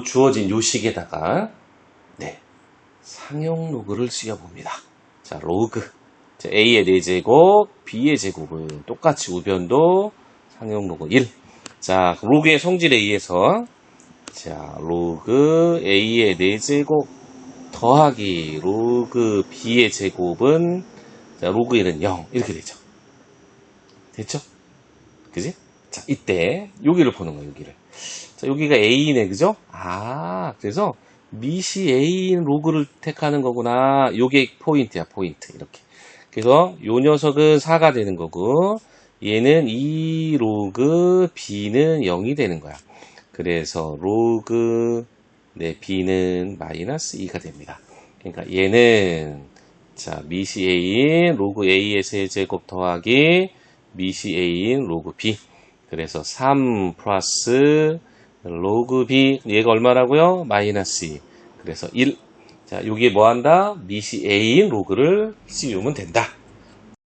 주어진 요식에다가 네 상용 로그를 씌워봅니다. 자 로그 자, A의 4제곱 B의 제곱은 똑같이 우변도 상용 로그 1. 자 로그의 성질에 의해서 자 로그 A의 4제곱 더하기 로그 B의 제곱은 자 로그 1은 0 이렇게 되죠. 됐죠? 그지? 자 이때 여기를 보는 거예요 여기를. 자, 여기가 A네, 그죠? 아, 그래서 미시 A인 로그를 택하는 거구나. 요게 포인트야, 포인트. 이렇게. 그래서 요 녀석은 4가 되는 거고, 얘는 2 로그 B는 0이 되는 거야. 그래서 로그, 네, B는 마이너스 2가 됩니다. 그러니까 얘는, 자, 미시 A인 로그 A의 세제곱 더하기 미시 A인 로그 B. 그래서 3 플러스 로그 B 얘가 얼마라고요? 마이너스 2 그래서 1 자, 여기에 뭐 한다? 미시 A인 로그를 씌우면 된다.